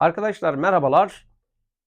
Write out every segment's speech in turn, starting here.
Arkadaşlar merhabalar.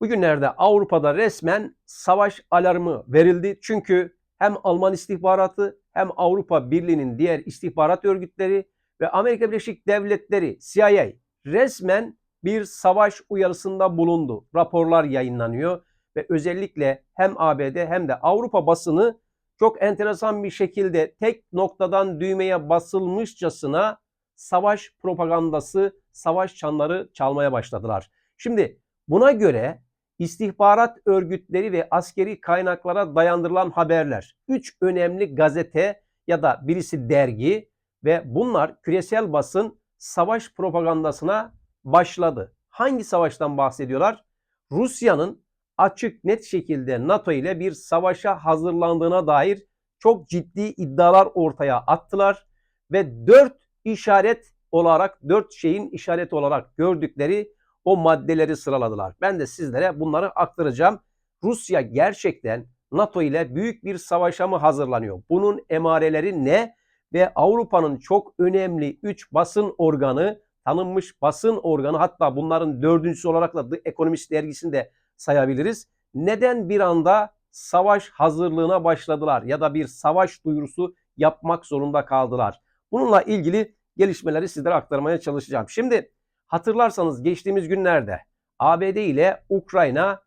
Bugünlerde Avrupa'da resmen savaş alarmı verildi. Çünkü hem Alman istihbaratı hem Avrupa Birliği'nin diğer istihbarat örgütleri ve Amerika Birleşik Devletleri CIA resmen bir savaş uyarısında bulundu. Raporlar yayınlanıyor ve özellikle hem ABD hem de Avrupa basını çok enteresan bir şekilde tek noktadan düğmeye basılmışçasına savaş propagandası, savaş çanları çalmaya başladılar. Şimdi buna göre istihbarat örgütleri ve askeri kaynaklara dayandırılan haberler, 3 önemli gazete ya da birisi dergi ve bunlar küresel basın savaş propagandasına başladı. Hangi savaştan bahsediyorlar? Rusya'nın açık net şekilde NATO ile bir savaşa hazırlandığına dair çok ciddi iddialar ortaya attılar ve dört işaret olarak dört şeyin işareti olarak gördükleri o maddeleri sıraladılar. Ben de sizlere bunları aktaracağım. Rusya gerçekten NATO ile büyük bir savaşa mı hazırlanıyor? Bunun emareleri ne? Ve Avrupa'nın çok önemli 3 basın organı, tanınmış basın organı hatta bunların dördüncüsü olarak da The Economist dergisini de sayabiliriz. Neden bir anda savaş hazırlığına başladılar ya da bir savaş duyurusu yapmak zorunda kaldılar? Bununla ilgili gelişmeleri sizlere aktarmaya çalışacağım. Şimdi hatırlarsanız geçtiğimiz günlerde ABD ile Ukrayna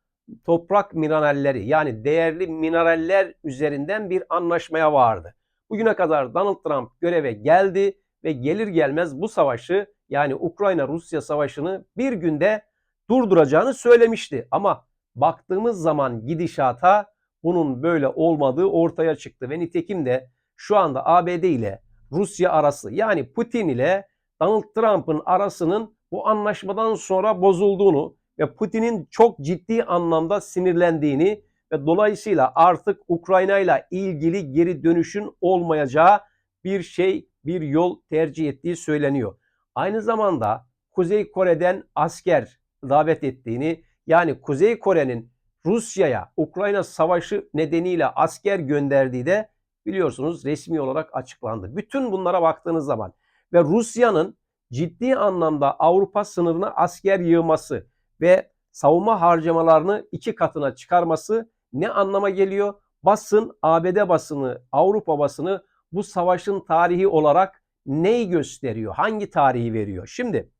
toprak mineralleri yani değerli mineraller üzerinden bir anlaşmaya vardı. Bugüne kadar Donald Trump göreve geldi ve gelir gelmez bu savaşı yani Ukrayna-Rusya savaşını bir günde durduracağını söylemişti. Ama baktığımız zaman gidişata bunun böyle olmadığı ortaya çıktı ve nitekim de şu anda ABD ile Rusya arası yani Putin ile Donald Trump'ın arasının bu anlaşmadan sonra bozulduğunu ve Putin'in çok ciddi anlamda sinirlendiğini ve dolayısıyla artık Ukrayna ile ilgili geri dönüşün olmayacağı bir şey, bir yol tercih ettiği söyleniyor. Aynı zamanda Kuzey Kore'den asker davet ettiğini yani Kuzey Kore'nin Rusya'ya Ukrayna savaşı nedeniyle asker gönderdiği de biliyorsunuz resmi olarak açıklandı. Bütün bunlara baktığınız zaman ve Rusya'nın ciddi anlamda Avrupa sınırına asker yığması ve savunma harcamalarını iki katına çıkarması ne anlama geliyor? Basın, ABD basını, Avrupa basını bu savaşın tarihi olarak neyi gösteriyor? Hangi tarihi veriyor? Şimdi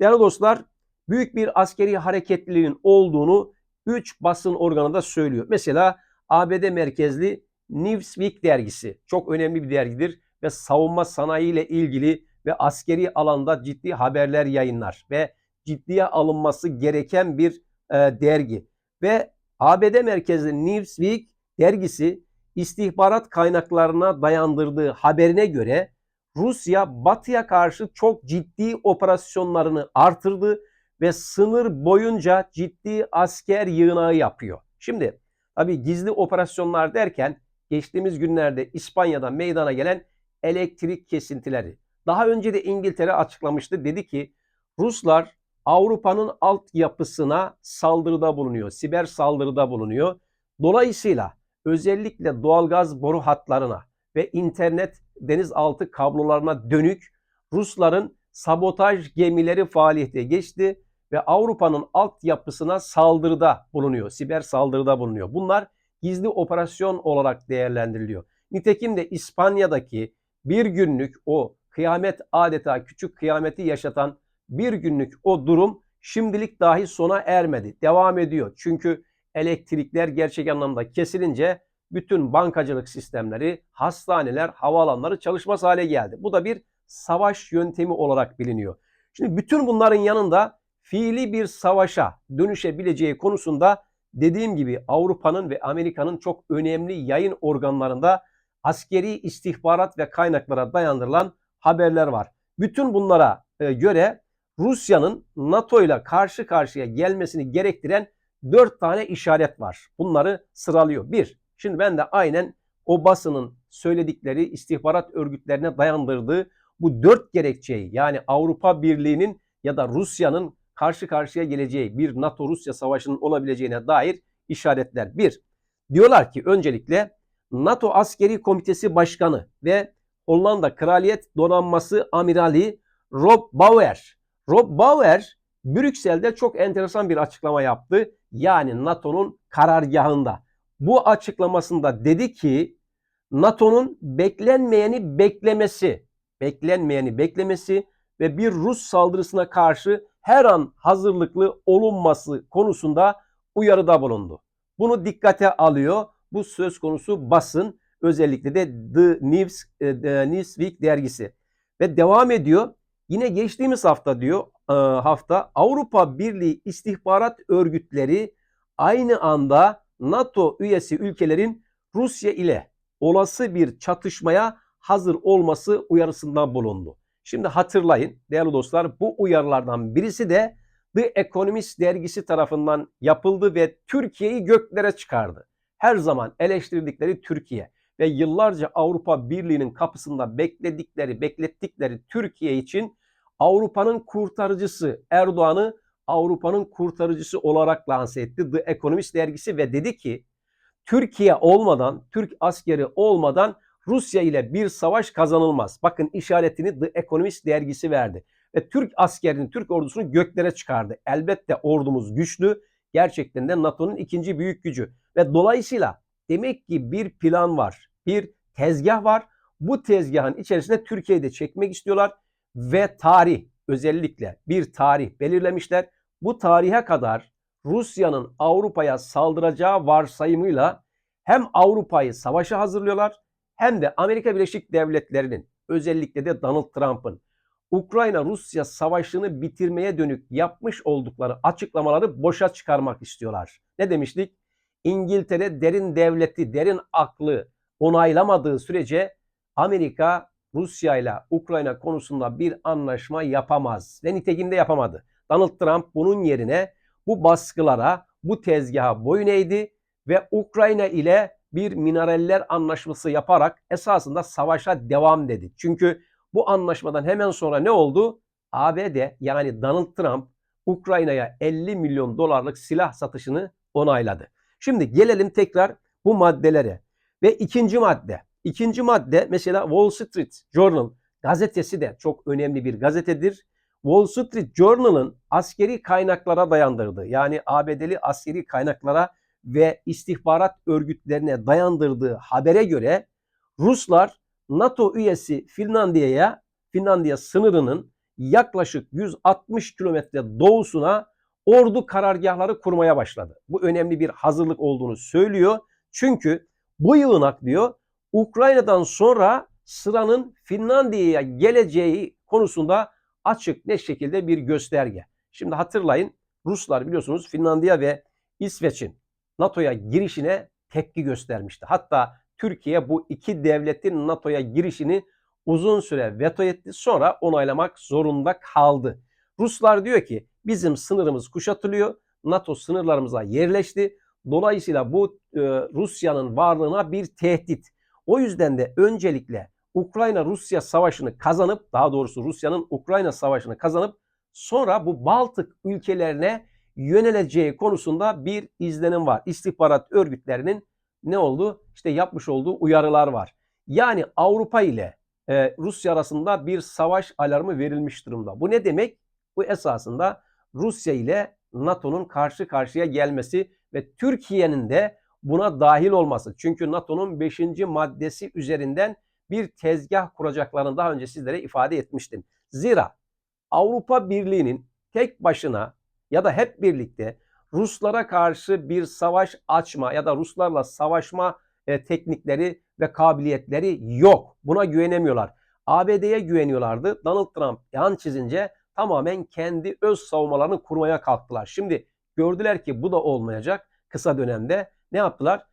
değerli dostlar büyük bir askeri hareketliliğin olduğunu 3 basın organı da söylüyor. Mesela ABD merkezli Newsweek dergisi çok önemli bir dergidir ve savunma sanayi ile ilgili ve askeri alanda ciddi haberler yayınlar ve ciddiye alınması gereken bir e, dergi. Ve ABD merkezli Newsweek dergisi istihbarat kaynaklarına dayandırdığı haberine göre Rusya batıya karşı çok ciddi operasyonlarını artırdı ve sınır boyunca ciddi asker yığınağı yapıyor. Şimdi tabi gizli operasyonlar derken geçtiğimiz günlerde İspanya'da meydana gelen elektrik kesintileri. Daha önce de İngiltere açıklamıştı. Dedi ki Ruslar Avrupa'nın altyapısına saldırıda bulunuyor. Siber saldırıda bulunuyor. Dolayısıyla özellikle doğalgaz boru hatlarına ve internet denizaltı kablolarına dönük Rusların sabotaj gemileri faaliyete geçti ve Avrupa'nın altyapısına saldırıda bulunuyor. Siber saldırıda bulunuyor. Bunlar gizli operasyon olarak değerlendiriliyor. Nitekim de İspanya'daki bir günlük o kıyamet adeta küçük kıyameti yaşatan bir günlük o durum şimdilik dahi sona ermedi. Devam ediyor. Çünkü elektrikler gerçek anlamda kesilince bütün bankacılık sistemleri, hastaneler, havaalanları çalışmaz hale geldi. Bu da bir savaş yöntemi olarak biliniyor. Şimdi bütün bunların yanında fiili bir savaşa dönüşebileceği konusunda dediğim gibi Avrupa'nın ve Amerika'nın çok önemli yayın organlarında askeri istihbarat ve kaynaklara dayandırılan haberler var. Bütün bunlara e, göre Rusya'nın NATO ile karşı karşıya gelmesini gerektiren dört tane işaret var. Bunları sıralıyor. Bir, şimdi ben de aynen o basının söyledikleri istihbarat örgütlerine dayandırdığı bu dört gerekçeyi yani Avrupa Birliği'nin ya da Rusya'nın karşı karşıya geleceği bir NATO-Rusya savaşının olabileceğine dair işaretler. Bir, diyorlar ki öncelikle NATO Askeri Komitesi Başkanı ve Hollanda Kraliyet Donanması Amirali Rob Bauer. Rob Bauer Brüksel'de çok enteresan bir açıklama yaptı. Yani NATO'nun karargahında. Bu açıklamasında dedi ki NATO'nun beklenmeyeni beklemesi, beklenmeyeni beklemesi ve bir Rus saldırısına karşı her an hazırlıklı olunması konusunda uyarıda bulundu. Bunu dikkate alıyor. Bu söz konusu basın özellikle de The News, e, The Newsweek dergisi. Ve devam ediyor. Yine geçtiğimiz hafta diyor e, hafta Avrupa Birliği istihbarat örgütleri aynı anda NATO üyesi ülkelerin Rusya ile olası bir çatışmaya hazır olması uyarısından bulundu. Şimdi hatırlayın değerli dostlar bu uyarılardan birisi de The Economist dergisi tarafından yapıldı ve Türkiye'yi göklere çıkardı. Her zaman eleştirdikleri Türkiye ve yıllarca Avrupa Birliği'nin kapısında bekledikleri, beklettikleri Türkiye için Avrupa'nın kurtarıcısı Erdoğan'ı Avrupa'nın kurtarıcısı olarak lanse etti The Economist dergisi ve dedi ki Türkiye olmadan, Türk askeri olmadan Rusya ile bir savaş kazanılmaz. Bakın işaretini The Economist dergisi verdi. Ve Türk askerini, Türk ordusunu göklere çıkardı. Elbette ordumuz güçlü. Gerçekten de NATO'nun ikinci büyük gücü. Ve dolayısıyla demek ki bir plan var. Bir tezgah var. Bu tezgahın içerisinde Türkiye'yi de çekmek istiyorlar. Ve tarih özellikle bir tarih belirlemişler. Bu tarihe kadar Rusya'nın Avrupa'ya saldıracağı varsayımıyla hem Avrupa'yı savaşa hazırlıyorlar hem de Amerika Birleşik Devletleri'nin özellikle de Donald Trump'ın Ukrayna-Rusya savaşını bitirmeye dönük yapmış oldukları açıklamaları boşa çıkarmak istiyorlar. Ne demiştik? İngiltere derin devleti, derin aklı onaylamadığı sürece Amerika Rusya ile Ukrayna konusunda bir anlaşma yapamaz. Ve nitekim de yapamadı. Donald Trump bunun yerine bu baskılara, bu tezgaha boyun eğdi ve Ukrayna ile bir mineraller anlaşması yaparak esasında savaşa devam dedi. Çünkü bu anlaşmadan hemen sonra ne oldu? ABD yani Donald Trump Ukrayna'ya 50 milyon dolarlık silah satışını onayladı. Şimdi gelelim tekrar bu maddelere. Ve ikinci madde. İkinci madde mesela Wall Street Journal gazetesi de çok önemli bir gazetedir. Wall Street Journal'ın askeri kaynaklara dayandırdığı yani ABD'li askeri kaynaklara ve istihbarat örgütlerine dayandırdığı habere göre Ruslar NATO üyesi Finlandiya'ya Finlandiya sınırının yaklaşık 160 kilometre doğusuna ordu karargahları kurmaya başladı. Bu önemli bir hazırlık olduğunu söylüyor. Çünkü bu yığınak diyor Ukrayna'dan sonra sıranın Finlandiya'ya geleceği konusunda açık ne şekilde bir gösterge. Şimdi hatırlayın Ruslar biliyorsunuz Finlandiya ve İsveç'in NATO'ya girişine tepki göstermişti. Hatta Türkiye bu iki devletin NATO'ya girişini uzun süre veto etti. Sonra onaylamak zorunda kaldı. Ruslar diyor ki bizim sınırımız kuşatılıyor. NATO sınırlarımıza yerleşti. Dolayısıyla bu e, Rusya'nın varlığına bir tehdit. O yüzden de öncelikle Ukrayna-Rusya savaşını kazanıp daha doğrusu Rusya'nın Ukrayna savaşını kazanıp sonra bu Baltık ülkelerine yöneleceği konusunda bir izlenim var. İstihbarat örgütlerinin ne oldu? İşte yapmış olduğu uyarılar var. Yani Avrupa ile e, Rusya arasında bir savaş alarmı verilmiş durumda. Bu ne demek? Bu esasında Rusya ile NATO'nun karşı karşıya gelmesi ve Türkiye'nin de buna dahil olması. Çünkü NATO'nun 5. maddesi üzerinden bir tezgah kuracaklarını daha önce sizlere ifade etmiştim. Zira Avrupa Birliği'nin tek başına ya da hep birlikte Ruslara karşı bir savaş açma ya da Ruslarla savaşma e, teknikleri ve kabiliyetleri yok. Buna güvenemiyorlar. ABD'ye güveniyorlardı. Donald Trump yan çizince tamamen kendi öz savunmalarını kurmaya kalktılar. Şimdi gördüler ki bu da olmayacak kısa dönemde. Ne yaptılar?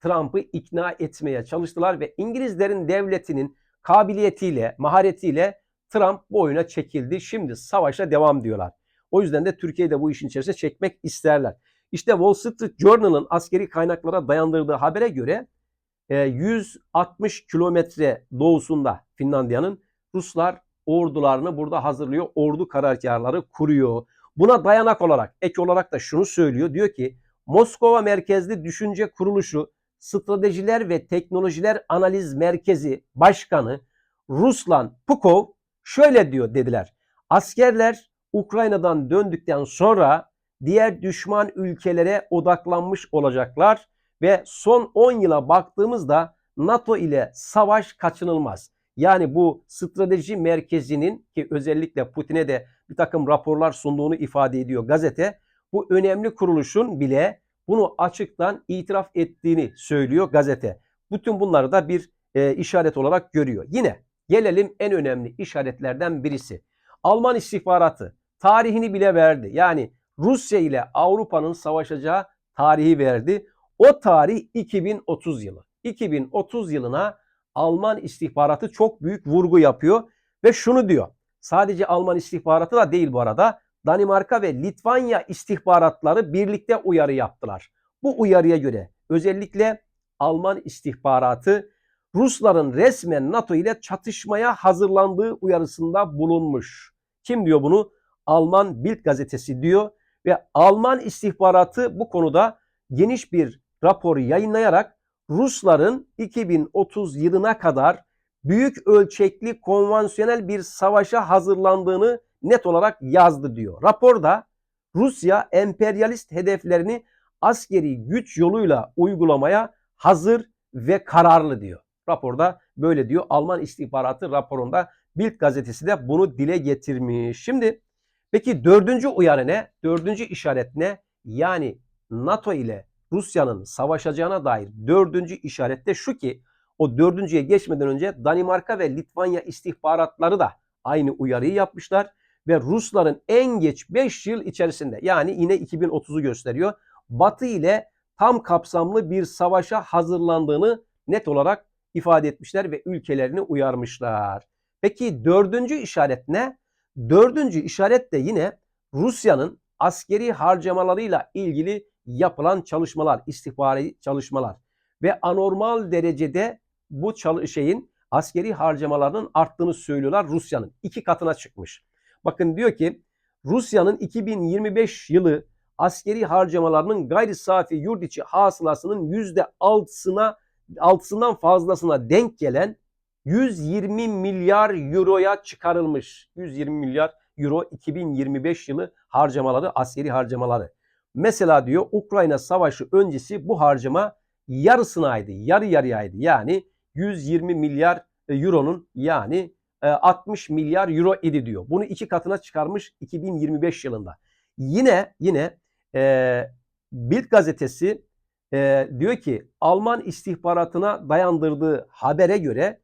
Trump'ı ikna etmeye çalıştılar ve İngilizlerin devletinin kabiliyetiyle, maharetiyle Trump bu oyuna çekildi. Şimdi savaşa devam diyorlar. O yüzden de Türkiye'yi de bu işin içerisine çekmek isterler. İşte Wall Street Journal'ın askeri kaynaklara dayandırdığı habere göre 160 e, kilometre doğusunda Finlandiya'nın Ruslar ordularını burada hazırlıyor. Ordu karargahları kuruyor. Buna dayanak olarak ek olarak da şunu söylüyor. Diyor ki Moskova merkezli düşünce kuruluşu Stratejiler ve Teknolojiler Analiz Merkezi Başkanı Ruslan Pukov şöyle diyor dediler. Askerler Ukrayna'dan döndükten sonra diğer düşman ülkelere odaklanmış olacaklar ve son 10 yıla baktığımızda NATO ile savaş kaçınılmaz. Yani bu strateji merkezinin ki özellikle Putin'e de bir takım raporlar sunduğunu ifade ediyor gazete. Bu önemli kuruluşun bile bunu açıktan itiraf ettiğini söylüyor gazete. Bütün bunları da bir e, işaret olarak görüyor. Yine gelelim en önemli işaretlerden birisi. Alman istihbaratı tarihini bile verdi. Yani Rusya ile Avrupa'nın savaşacağı tarihi verdi. O tarih 2030 yılı. 2030 yılına Alman istihbaratı çok büyük vurgu yapıyor ve şunu diyor. Sadece Alman istihbaratı da değil bu arada. Danimarka ve Litvanya istihbaratları birlikte uyarı yaptılar. Bu uyarıya göre özellikle Alman istihbaratı Rusların resmen NATO ile çatışmaya hazırlandığı uyarısında bulunmuş. Kim diyor bunu? Alman Bild gazetesi diyor ve Alman istihbaratı bu konuda geniş bir rapor yayınlayarak Rusların 2030 yılına kadar büyük ölçekli konvansiyonel bir savaşa hazırlandığını net olarak yazdı diyor. Raporda Rusya emperyalist hedeflerini askeri güç yoluyla uygulamaya hazır ve kararlı diyor. Raporda böyle diyor. Alman istihbaratı raporunda Bild gazetesi de bunu dile getirmiş. Şimdi peki dördüncü uyarı ne? Dördüncü işaret ne? Yani NATO ile Rusya'nın savaşacağına dair dördüncü işaret de şu ki o dördüncüye geçmeden önce Danimarka ve Litvanya istihbaratları da aynı uyarıyı yapmışlar ve Rusların en geç 5 yıl içerisinde yani yine 2030'u gösteriyor. Batı ile tam kapsamlı bir savaşa hazırlandığını net olarak ifade etmişler ve ülkelerini uyarmışlar. Peki dördüncü işaret ne? Dördüncü işaret de yine Rusya'nın askeri harcamalarıyla ilgili yapılan çalışmalar, istihbari çalışmalar ve anormal derecede bu şeyin askeri harcamalarının arttığını söylüyorlar Rusya'nın. iki katına çıkmış. Bakın diyor ki Rusya'nın 2025 yılı askeri harcamalarının gayri safi yurt içi hasılasının %6'sına altısından fazlasına denk gelen 120 milyar euroya çıkarılmış. 120 milyar euro 2025 yılı harcamaları, askeri harcamaları. Mesela diyor Ukrayna Savaşı öncesi bu harcama yarısınaydı. Yarı yarıyaydı. Yani 120 milyar euronun yani 60 e, milyar euro idi diyor. Bunu iki katına çıkarmış 2025 yılında. Yine yine e, Bild gazetesi e, diyor ki Alman istihbaratına dayandırdığı habere göre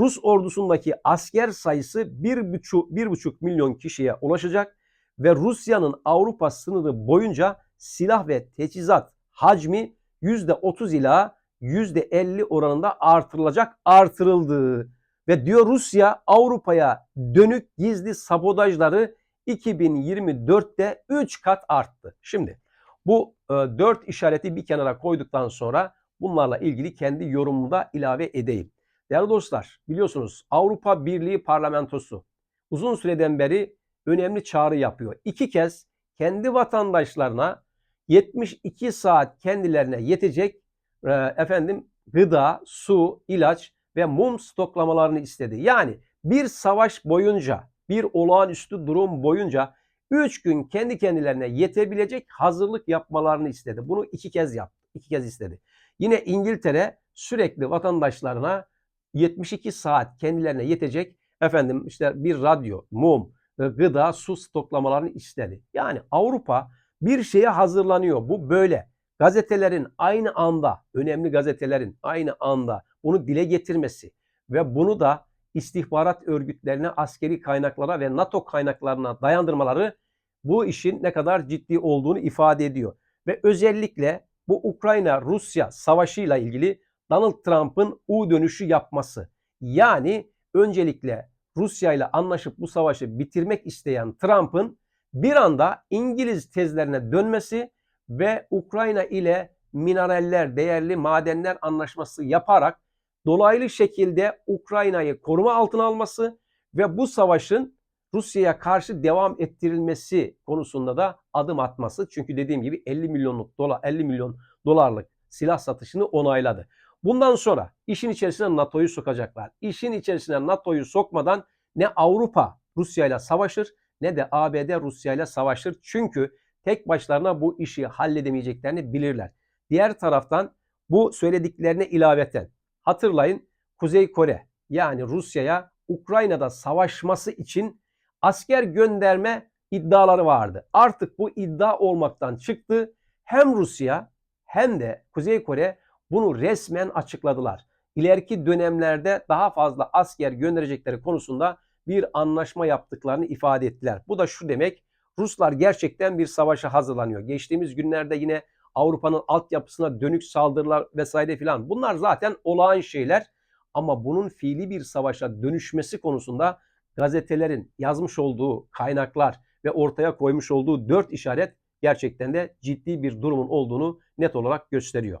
Rus ordusundaki asker sayısı 1,5 1,5 milyon kişiye ulaşacak ve Rusya'nın Avrupa sınırı boyunca silah ve teçhizat hacmi %30 ila %50 oranında artırılacak, artırıldı. Ve diyor Rusya Avrupa'ya dönük gizli sabotajları 2024'te 3 kat arttı. Şimdi bu e, 4 işareti bir kenara koyduktan sonra bunlarla ilgili kendi yorumumu da ilave edeyim. Değerli dostlar biliyorsunuz Avrupa Birliği Parlamentosu uzun süreden beri önemli çağrı yapıyor. İki kez kendi vatandaşlarına 72 saat kendilerine yetecek e, efendim gıda, su, ilaç ve mum stoklamalarını istedi. Yani bir savaş boyunca, bir olağanüstü durum boyunca 3 gün kendi kendilerine yetebilecek hazırlık yapmalarını istedi. Bunu iki kez yaptı. iki kez istedi. Yine İngiltere sürekli vatandaşlarına 72 saat kendilerine yetecek efendim işte bir radyo, mum, e, gıda, su stoklamalarını istedi. Yani Avrupa bir şeye hazırlanıyor. Bu böyle. Gazetelerin aynı anda, önemli gazetelerin aynı anda bunu dile getirmesi ve bunu da istihbarat örgütlerine, askeri kaynaklara ve NATO kaynaklarına dayandırmaları bu işin ne kadar ciddi olduğunu ifade ediyor. Ve özellikle bu Ukrayna-Rusya savaşıyla ilgili Donald Trump'ın U dönüşü yapması. Yani öncelikle Rusya ile anlaşıp bu savaşı bitirmek isteyen Trump'ın bir anda İngiliz tezlerine dönmesi ve Ukrayna ile mineraller, değerli madenler anlaşması yaparak dolaylı şekilde Ukrayna'yı koruma altına alması ve bu savaşın Rusya'ya karşı devam ettirilmesi konusunda da adım atması. Çünkü dediğim gibi 50 milyonluk dolar 50 milyon dolarlık silah satışını onayladı. Bundan sonra işin içerisine NATO'yu sokacaklar. İşin içerisine NATO'yu sokmadan ne Avrupa Rusya ile savaşır ne de ABD Rusya ile savaşır. Çünkü tek başlarına bu işi halledemeyeceklerini bilirler. Diğer taraftan bu söylediklerine ilaveten hatırlayın Kuzey Kore yani Rusya'ya Ukrayna'da savaşması için asker gönderme iddiaları vardı. Artık bu iddia olmaktan çıktı. Hem Rusya hem de Kuzey Kore bunu resmen açıkladılar. İleriki dönemlerde daha fazla asker gönderecekleri konusunda bir anlaşma yaptıklarını ifade ettiler. Bu da şu demek Ruslar gerçekten bir savaşa hazırlanıyor. Geçtiğimiz günlerde yine Avrupa'nın altyapısına dönük saldırılar vesaire filan bunlar zaten olağan şeyler. Ama bunun fiili bir savaşa dönüşmesi konusunda gazetelerin yazmış olduğu kaynaklar ve ortaya koymuş olduğu dört işaret gerçekten de ciddi bir durumun olduğunu net olarak gösteriyor.